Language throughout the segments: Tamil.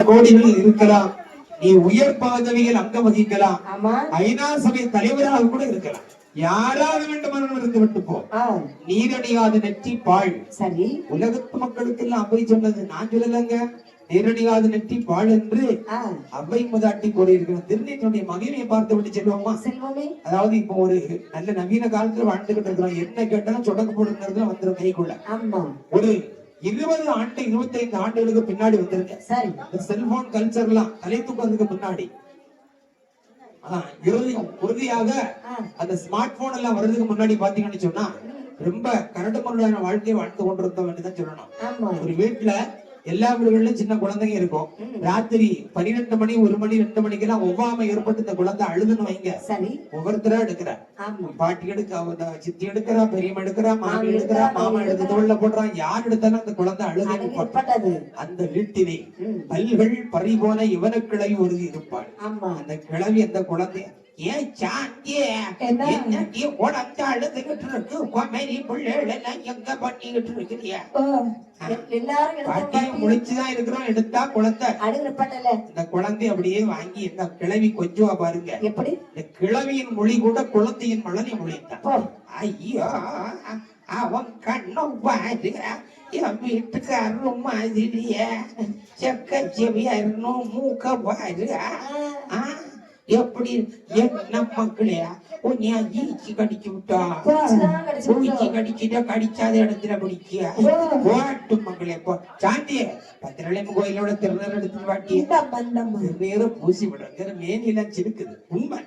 கோடிகள் இருக்கலாம். நீ உயர் பதவியில் அங்கம் வகிக்கலாம் ஐநா சபை தலைவராக கூட இருக்கலாம். யாராக வேண்டுமானாலும் இருந்து விட்டு போ. நீரடியாத நெற்றி பாழ். சரி. உலகத்து மக்களுக்கு எல்லாம் அவை சொன்னது நான் சொல்லலங்க. நீரடியாத நெற்றி பாழ் என்று அவை முதாட்டி கூறியிருக்கிற திருநீற்றினுடைய மகிமையை பார்த்து விட்டு செல்வோமா? செல்வமே. அதாவது இப்போ ஒரு நல்ல நவீன காலத்துல வாழ்ந்துகிட்டு இருக்கிறோம். என்ன கேட்டாலும் சொடக்கு போடுங்கிறது வந்துடும் கைக்குள்ள. ஆமா. ஒரு இருபது ஆண்டு இருபத்தைந்து ஆண்டுகளுக்கு பின்னாடி வந்திருக்க சரி. இந்த செல்போன் கல்ச்சர்லாம் தலை தூக்கிறதுக்கு முன்னாடி உறுதியாக அந்த ஸ்மார்ட் போன் எல்லாம் வர்றதுக்கு முன்னாடி பாத்தீங்கன்னு சொன்னா ரொம்ப கரடு முரடான வாழ்க்கையை வாழ்ந்து கொண்டிருந்தோம் என்றுதான் சொல்லணும். ஆமா. ஒரு வீட்டுல எல்லா வீடுகளிலும் சின்ன குழந்தைங்க இருக்கும். ராத்திரி பன்னிரெண்டு மணி ஒரு மணி ரெண்டு மணிக்கு எல்லாம் ஒவ்வாமை ஏற்பட்டு இந்த குழந்தை அழுதுன்னு வைங்க. சரி. ஒவ்வொருத்தரா எடுக்கிறா. ஆமா. பாட்டி எடுக்க சித்தி எடுக்கிறா பெரியம்மா எடுக்கிறா மாமி எடுக்கிறா மாமா எடுத்து தோல்ல போடுறான் யார் எடுத்தாலும் அந்த குழந்தை அழுது அந்த வீட்டிலே ம், பல்கள் பறிபோன இவனுக்கிழவி ஒரு இருப்பாள். ஆமா. அந்த கிழவி அந்த குழந்தை ஏன் சாந்தியே என்ன? என்னடி உடம்பு அழுதுகிட்டு இருக்கு? குமரி பிள்ளைகள் எல்லாம் எங்க பண்ணிக்கிட்டு இருக்கிறியா? எல்லாரும் முழிச்சுதான் இருக்கிறோம். எடுத்தா குழந்தை. இந்த குழந்தை அப்படியே வாங்கி இந்த கிழவி கொஞ்சுவா பாருங்க. எப்படி? இந்த கிழவியின் மொழி கூட குழந்தையின் மலனை மொழித்தான் ஐயோ அவன் கண்ணும் பாரு என் வீட்டுக்காரரும் மாதிரிய. செக்க செவியாரணும் மூக்க பாரு ஆ, எப்படி என்ன மக்களே உன்னை ஈச்சி கடிச்சு விட்டா பூச்சி. கடிச்சுட்டா கடிச்சாத இடத்துல பிடிச்சியா. போட்டு மக்களே போ சாந்தியே பத்திரளியம் கோயிலோட திருநர் எடுத்து வாட்டி. திருநீரை பூசி விடுற மேனிலாம் சிரிக்குது உண்மை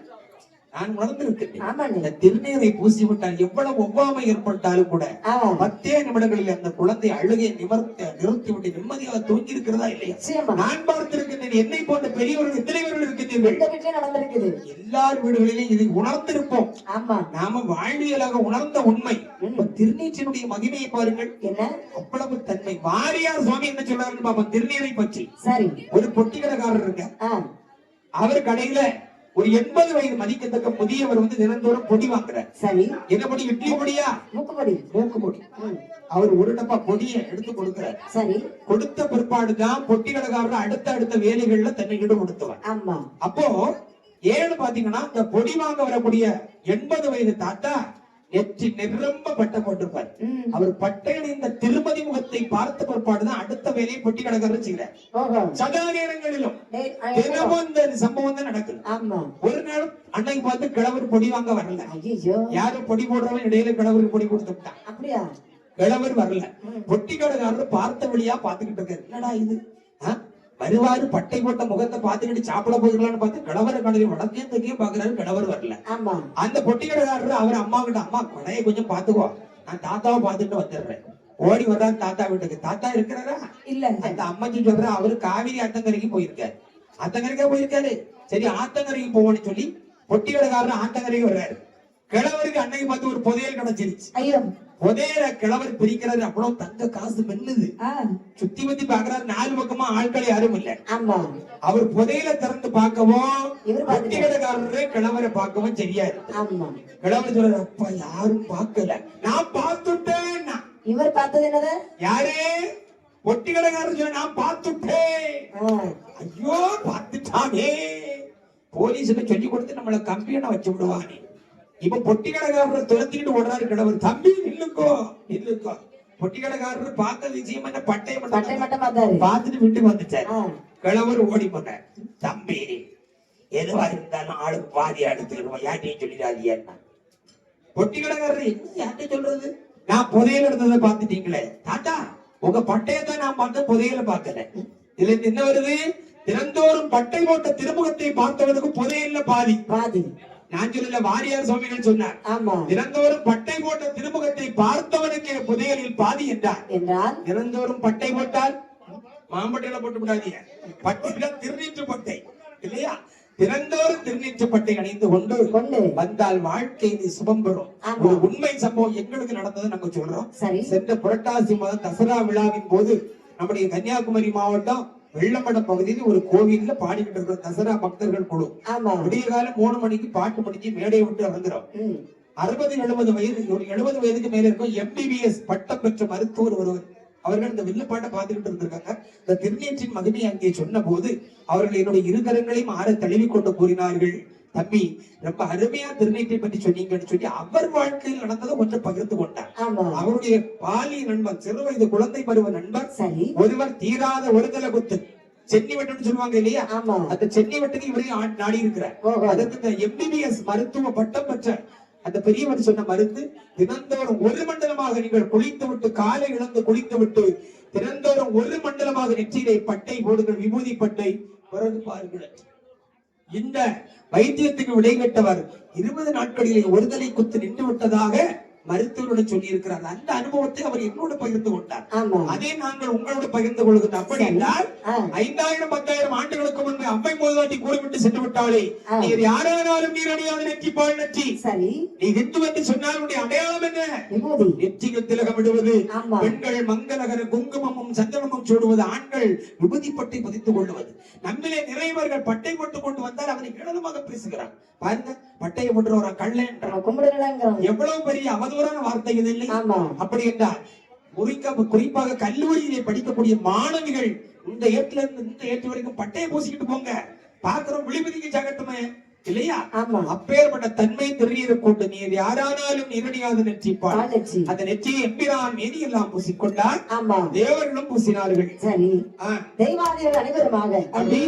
நான் உணர்ந்திருக்கிறேன் திருநீரை பூசி விட்டால் எவ்வளவு ஒவ்வாமை ஏற்பட்டாலும் கூட பத்தே நிமிடங்களில் அந்த குழந்தை அழுகை நிமர்த்த நிறுத்தி விட்டு நிம்மதியாக தூங்கி இருக்கிறதா இல்லையா நான் பார்த்திருக்கின்றேன் என்னை போன்ற பெரியவர்கள் எத்தனை பேர்கள் இருக்கின்றீர்கள். எல்லார் வீடுகளிலும் இதை உணர்ந்திருப்போம். ஆமா. நாம வாழ்வியலாக உணர்ந்த உண்மை. திருநீற்றினுடைய மகிமையை பாருங்கள். என்ன? அவ்வளவு தன்மை. வாரியார் சுவாமி என்ன சொல்றாருன்னு பாப்போம் திருநீரை பற்றி. சரி. ஒரு பொட்டி கடைக்காரர் இருக்க அவர் கடையில ஒரு எண்பது வயது மதிக்கத்தக்க முதியவர் வந்து தினந்தோறும் பொடி வாங்குறார். சரி. என்ன பொடி? இட்லி பொடியா? மூக்கு பொடி. ம், அவர் ஒரு டப்பா பொடியை எடுத்து கொடுக்கிறார். சரி. கொடுத்த பிற்பாடுதான் பொட்டி கடைக்காரர் அடுத்த அடுத்த வேலைகள்ல தன்னை ஈடுபடுத்துவார். ஆமா. அப்போ ஏன்னு பாத்தீங்கன்னா இந்த பொடி வாங்க வரக்கூடிய எண்பது வயது தாத்தா நெற்றி நிரம்ப பட்டை போட்டிருப்பார். அவர் பட்டையின் இந்த திருமதி முகத்தை பார்த்த பிற்பாடுதான் அடுத்த வேலையை பொட்டி கடைக்காரர் செய்கிறார் சதா நேரங்களிலும் தினமும் இந்த சம்பவம் தான் நடக்குது. ஒரு நாள் அன்னைக்கு பார்த்து கிழவர் பொடி வாங்க வரல. யாரும் பொடி போடுறவன் இடையில கிழவருக்கு பொடி கொடுத்து விட்டான். அப்படியா? கிழவர் வரல. பொட்டி கடைக்காரர் பார்த்த வழியா பாத்துக்கிட்டு இருக்காரு. என்னடா இது? வருவாரு பட்டை போட்ட முகத்தை பாத்துக்கிட்டு சாப்பிட போயிருக்கலாம்னு பார்த்து கிழவரை கடையில் வடக்கையும் தெற்கையும் பாக்குறாரு கிழவர் வரல. ஆமா. அந்த பொட்டி கடைக்காரர் அவர் அம்மா கிட்ட அம்மா கடையை கொஞ்சம் பாத்துக்கோ நான் தாத்தாவை பார்த்துட்டு வந்துடுறேன். ஓடி வர்றாரு தாத்தா வீட்டுக்கு. தாத்தா இருக்கிறாரா? இல்ல அந்த அம்மாச்சி சொல்ற அவரு காவிரி ஆத்தங்கரைக்கு போயிருக்காரு. ஆத்தங்கரைக்கா போயிருக்காரு? சரி ஆத்தங்கரைக்கு போவோம்னு சொல்லி பொட்டி கடைக்காரர் ஆத்தங்கரைக்கு வர்றாரு. கிழவருக்கு அன்னைக்கு பார்த்து ஒரு புதையல் கிடைச்சிருச்சு. ஐயோ. புதையல கிழவர் பிரிக்கிறாரு. அவ்வளவு தங்க காசு மென்னுது. சுத்தி வத்தி பாக்குறாரு நாலு பக்கமா ஆட்கள் யாரும் இல்ல. அவர் புதையல திறந்து பார்க்கவும் இவர் பொட்டி பாத்துட்டாரு. கடைக்காரரு கிழவரை பார்க்கவும் சரியா இருக்கு. கிழவர் சொல்றாரு அப்பா யாரும் பார்க்கல. நான் பார்த்துட்டேன் இவர் பார்த்தது என்னது? யாரு? பொட்டி கடைக்காரர் சொல்ல நான் பார்த்துட்டேன். ஐயோ பார்த்துட்டானே. போலீஸுக்கு சொல்லி கொடுத்து நம்மள கம்பியனை வச்சு விடுவானே. இப்ப பொட்டி கடைக்காரரை துரத்திக்கிட்டு ஓடுறாரு கிழவர் தம்பி நில்லுக்கோ நில்லுக்கோ பொட்டி கடைக்காரர் பார்த்த விஷயம் என்ன? பட்டயம் பட்டை மட்டும் பார்த்துட்டு வீட்டுக்கு வந்துட்டார். கிழவர் ஓடி போனார். தம்பி எதுவா இருந்தாலும் ஆளுக்கு பாதி எடுத்துக்கிடுவோம் யார்ட்டையும் சொல்லிடாதீங்க பொட்டி கடைக்காரர் என்ன யார்கிட்ட சொல்றது? நான் புதையல் எடுத்ததை பார்த்துட்டீங்களே. தாத்தா உங்க பட்டயத்தை நான் பார்த்த புதையல பார்க்கல இதுல என்ன வருது? தினந்தோறும் பட்டை போட்ட திருமுகத்தை பார்த்தவனுக்கு புதையல்ல பாதி. பாதி. நான் சொல்லல வாரியார் சுவாமிகள் சொன்னார். தினந்தோறும் பட்டை போட்ட திருமுகத்தை பார்த்தவனுக்கு புதையலில் பாதி என்றார். என்றால்? தினந்தோறும் பட்டை போட்டால் மாம்பட்டையில போட்டு விடாதீங்க. பட்டையில திருநீற்று பட்டை. இல்லையா? தினந்தோறும் திருநீற்று பட்டை அணிந்து கொண்டு கொண்டு வந்தால் வாழ்க்கை இது சுபம் பெறும். ஒரு உண்மை சம்பவம் எங்களுக்கு நடந்தது நாங்க சொல்றோம். சென்ற புரட்டாசி மாதம் தசரா விழாவின் போது நம்முடைய கன்னியாகுமரி மாவட்டம் வெள்ளமடம் பகுதியில் ஒரு கோவில்ல பாடிக்கிட்டு இருக்கிற தசரா பக்தர்கள் குழு. விடிய காலம் மூணு மணிக்கு பாட்டு முடிஞ்சு மேடையை விட்டு இறங்குறோம். ம், அறுபது எழுபது வயது ஒரு எழுபது வயதுக்கு மேல இருக்கும் எம்பிபிஎஸ் பட்டம் பெற்ற மருத்துவர் ஒருவர். அவர்கள் இந்த வில்லுப்பாட்டை பார்த்துக்கிட்டு இருந்திருக்காங்க. இந்த திருநீற்றின் மகிமை அங்கே சொன்ன போது அவர்கள் என்னுடைய இருகரங்களையும் ஆற தழுவி கொண்டு கூறினார்கள். தம்பி ரொம்ப அருமையா திருநீற்றை பற்றி சொன்னீங்கன்னு சொல்லி அவர் வாழ்க்கையில் நடந்ததை கொஞ்சம் பகிர்ந்து கொண்டார். அவருடைய பாலிய நண்பன் சிறு வயது குழந்தை பருவ நண்பர் ஒருவர் தீராத ஒருதல குத்து. சென்னி வெட்டுன்னு சொல்லுவாங்க இல்லையா? அந்த சென்னி வெட்டுக்கு இவரையும் நாடி இருக்கிறார். அதற்கு எம்பிபிஎஸ் மருத்துவ பட்டம் பெற்ற அந்த பெரியவர் சொன்ன மருந்து தினந்தோறும் ஒரு மண்டலமாக நீங்கள் குளித்து விட்டு காலை இழந்து குளித்து விட்டு தினந்தோறும் ஒரு மண்டலமாக நெற்றியிலே பட்டை போடுங்கள் விபூதி பட்டை பிறகு பாருங்கள். இந்த வைத்தியத்துக்கு விடைபெற்றவர் இருபது நாட்களிலே ஒருதலை குத்து நின்று விட்டதாக மருத்துவருடன் சொல்லி இருக்கிறார் அந்த அனுபவத்தை அவர் என்னோடு பகிர்ந்து கொண்டார். அதே நாங்கள் உங்களோடு பகிர்ந்து கொள்கிறோம். அப்படி என்றால் ஐந்தாயிரம் பத்தாயிரம் ஆண்டுகளுக்கு முன்பு அம்மை மோதாட்டி கூறிவிட்டு சென்று விட்டாளே ஆ. நீர் யாரானாலும் நீர் அணியாத நெற்றி பால் நெற்றி. சரி. நீ ஹிந்து என்று சொன்னால் உன்னுடைய அடையாளம் என்ன? விபூதி நெற்றியில் திலகமிடுவது ஆமா. பெண்கள் மங்களகர குங்குமமும் சந்தனமும் சூடுவது ஆண்கள் விபூதி பட்டை பதித்துக் கொள்வது. நம்மிலே நிறையவர்கள் பட்டை போட்டுக் கொண்டு வந்தால் அவனை ஏளனமாக பேசுகிறான். பாருங்க பட்டையை கள்ளன்றான் நம்ம கும்பிடுறோம் எவ்வளவு பெரிய அவதூறான வார்த்தை இது இல்லை? அப்படி என்றால் குறிப்பாக கல்லூரியிலே படிக்கக்கூடிய மாணவிகள் இந்த ஏட்டுல இருந்து இந்த ஏட்டு வரைக்கும் பட்டையை பூசிக்கிட்டு போங்க. பாக்குறோம் விழிபதிக்கு ஜாகட்டுமே இல்லையா? அப்பேற்பட்ட தன்மை தெரியற கொண்டு நீர் யாரானாலும் நிரணியாத நெற்றிப்பாள். அந்த நெற்றியை எம்பிரான் மேனி எல்லாம் பூசிக்கொண்டார் ஆமா. தேவர்களும் பூசினார்கள். சரி. தெய்வாதிகள் அனைவருமாக அப்படி?